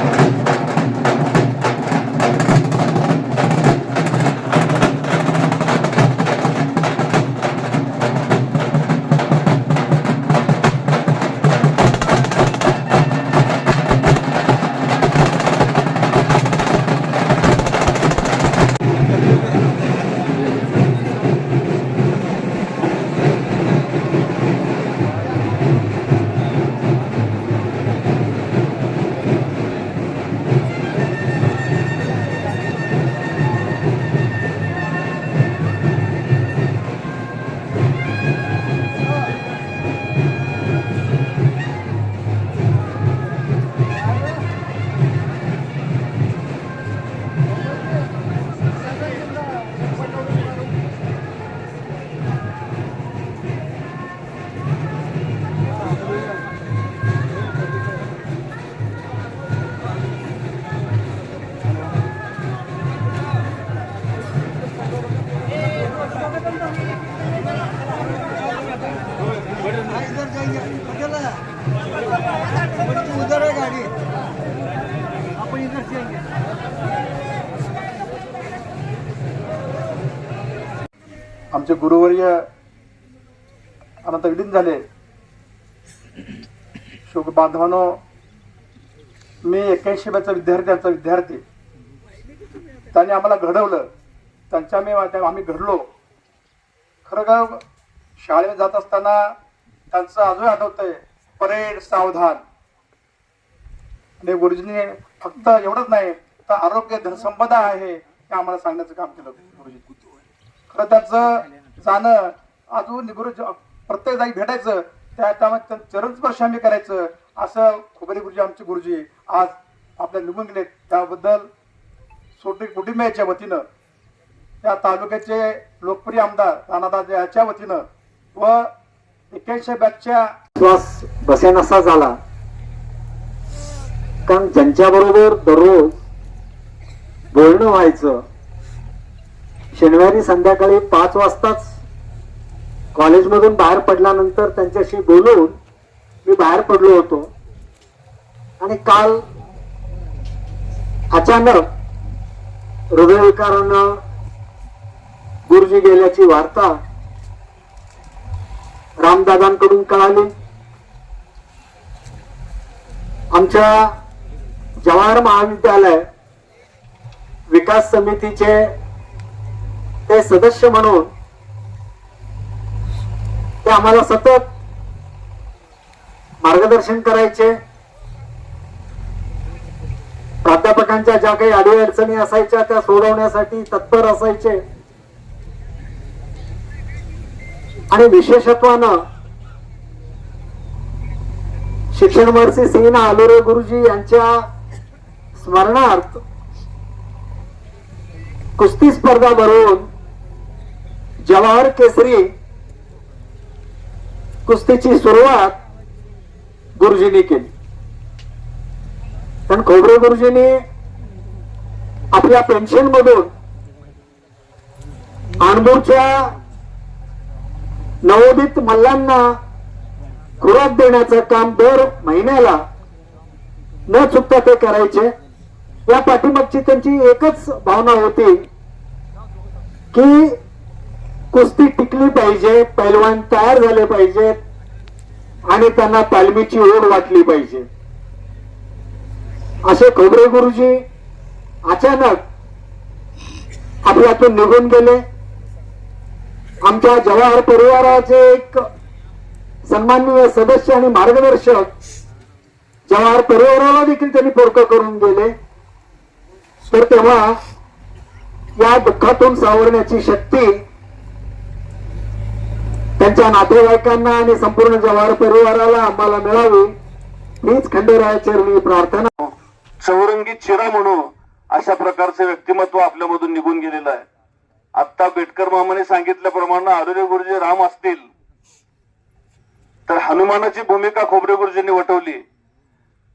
इधर उधर है गाड़ी. अपन इधर से आएंगे आमचे गुरुवर्य अनंत विलीन झाले. शोक बांधवानो मी एक्क्याऐंशी बॅचा विद्यार्थ्यांचा विद्यार्थी. त्यांनी आम्हाला घडवलं. त्यांच्या मी आम्ही घडलो. खरं का शाळेत जात असताना त्यांचं अजून आठवतंय. परेड सावधान. आणि गुरुजींनी फक्त एवढंच नाही तर आरोग्य धनसंपदा आहे हे आम्हाला सांगण्याचं काम केलं गुरुजी. खरं त्याचं जाणं अजून गुरुजी प्रत्येक जागी भेटायचं त्या चरण स्पर्श चरणस्पर्श आम्ही करायचं असं खोबरी गुरुजी आमचे गुरुजी आज आपल्या निघून गेले त्याबद्दल सोटी कुटुंबियाच्या वतीनं त्या तालुक्याचे लोकप्रिय आमदार राणादास याच्या वतीनं व एक्क्याऐंशी बॅचच्या श्वास बसेनासा झाला. कारण ज्यांच्याबरोबर दररोज बोलणं व्हायचं शनिवारी संध्याकाळी पाच वाजताच कॉलेजमधून बाहेर पडल्यानंतर त्यांच्याशी बोलून मी बाहेर पडलो होतो. आणि काल अचानक हृदयविकारानं गुरुजी गेल्याची वार्ता रामदादांकडून कळाली. आमच्या जवाहर महाविद्यालय विकास समितीचे ते सदस्य म्हणून ते आम्हाला सतत मार्गदर्शन करायचे. प्राध्यापकांच्या ज्या काही अडीअडचणी असायच्या त्या सोडवण्यासाठी तत्पर असायचे. आणि विशेषत्वानं शिक्षण महर्षी सिंह आलोरे गुरुजी यांच्या स्मरणार्थ कुस्ती स्पर्धा भरवून जवाहर केसरी कुस्तीची सुरुवात गुरुजींनी केली. पण खोबरे गुरुजींनी आपल्या पेन्शन मधून अणबूरच्या नवोदित मल्लांना खुराक देण्याचं काम दर महिन्याला न चुकता ते करायचे. या पाठीमागची त्यांची एकच भावना होती की कुस्ती टिकली पाहिजे पैलवान तयार झाले पाहिजेत आणि त्यांना तालमीची ओढ वाटली पाहिजे. असे खोबरे गुरुजी अचानक आपल्यातून निघून गेले. आमच्या जवाहर परिवाराचे एक सन्माननीय सदस्य आणि मार्गदर्शक जवाहर परिवाराला देखील त्यांनी पोरकं करून गेले तर तेव्हा या दुःखातून सावरण्याची शक्ती त्यांच्या नातेवाईकांना आणि संपूर्ण जवाहर परिवाराला आम्हाला मिळावी हीच खंडेरायाच्या प्रार्थना. चौरंगी चिरा म्हणू अशा प्रकारचे व्यक्तिमत्व आपल्यामधून निघून गेलेलं आहे. आत्ता बेटकर मामाने सांगितल्याप्रमाणे आरोग्य गुरुजी राम असतील. तर हनुमानाची भूमिका खोबरे गुरुजींनी वटवली.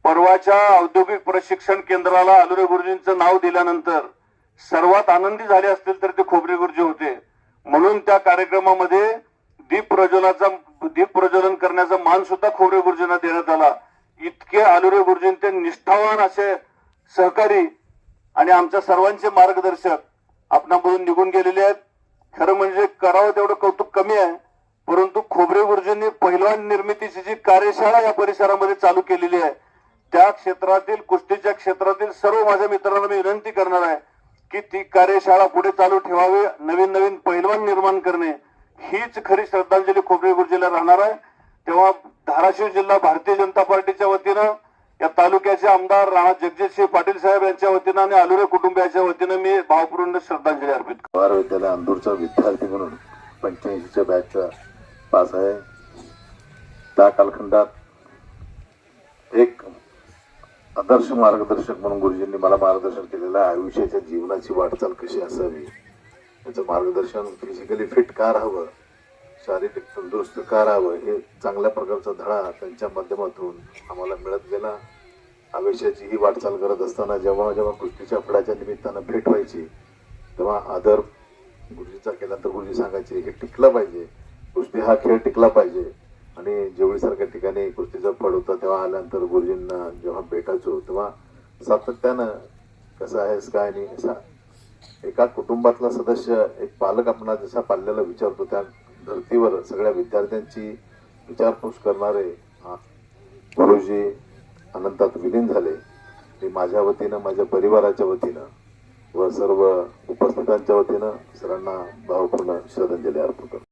परवाच्या औद्योगिक प्रशिक्षण केंद्राला आलुरे गुरुजींचं नाव दिल्यानंतर सर्वात आनंदी झाले असतील तर ते खोबरे गुरुजी होते. म्हणून त्या कार्यक्रमामध्ये दीप प्रज्वलाचा दीप प्रज्वलन करण्याचा मान सुद्धा खोबरे गुरुजींना देण्यात आला. इतके आलुरे गुरुजींचे निष्ठावान असे सहकारी आणि आमच्या सर्वांचे मार्गदर्शक आपणामधून निघून गेलेले आहेत. खरं म्हणजे करावं तेवढं कौतुक कमी आहे. परंतु खोबरे गुरुजींनी पहिलवान निर्मितीची जी कार्यशाळा या परिसरामध्ये चालू केलेली आहे त्या क्षेत्रातील कुस्तीच्या क्षेत्रातील सर्व माझ्या मित्रांना मी विनंती करणार आहे की ती कार्यशाळा पुढे चालू ठेवावी नवीन नवीन पहिलवान निर्माण करणे हीच खरी श्रद्धांजली खोबरे गुरुजीला राहणार आहे तेव्हा धाराशिव जिल्हा भारतीय जनता पार्टीच्या वतीनं या तालुक्याचे आमदार राणा जगजितसिंह पाटील साहेब यांच्या वतीनं आणि आलुरे कुटुंबियाच्या वतीनं मी भावपूर्ण श्रद्धांजली अर्पित करतो. अंदूरचा विद्यार्थी म्हणून पंच्याऐंशीच्या बॅचचा पास आहे त्या कालखंडात एक आदर्श मार्गदर्शक म्हणून गुरुजींनी मला मार्गदर्शन केलेलं आहे. आयुष्याच्या जीवनाची वाटचाल कशी असावी? त्याचं मार्गदर्शन फिजिकली फिट का राहावं शारीरिक तंदुरुस्त का राहावं हे चांगल्या प्रकारचा धडा त्यांच्या माध्यमातून आम्हाला मिळत गेला. आयुष्याची ही वाटचाल करत असताना जेव्हा जेव्हा कुस्तीच्या फळाच्या निमित्तानं भेट व्हायची तेव्हा आदर गुरुजीचा केला तर गुरुजी सांगायचे हे टिकलं पाहिजे. कुस्ती हा खेळ टिकला पाहिजे. आणि जेवढीसारख्या ठिकाणी कुस्तीचा फळ होता तेव्हा आल्यानंतर गुरुजींना जेव्हा भेटायचो तेव्हा सातत्यानं कसं आहेस काय नाही असा एका कुटुंबातला सदस्य एक पालक आपणा जसा पाल्याला विचारतो त्या धर्तीवर सगळ्या विद्यार्थ्यांची विचारपूस करणारे गुरुजी अनंतात विलीन झाले. मी माझ्या वतीनं माझ्या परिवाराच्या वतीनं व सर्व उपस्थितांच्या वतीनं सरांना भावपूर्ण श्रद्धांजली अर्पण करतो.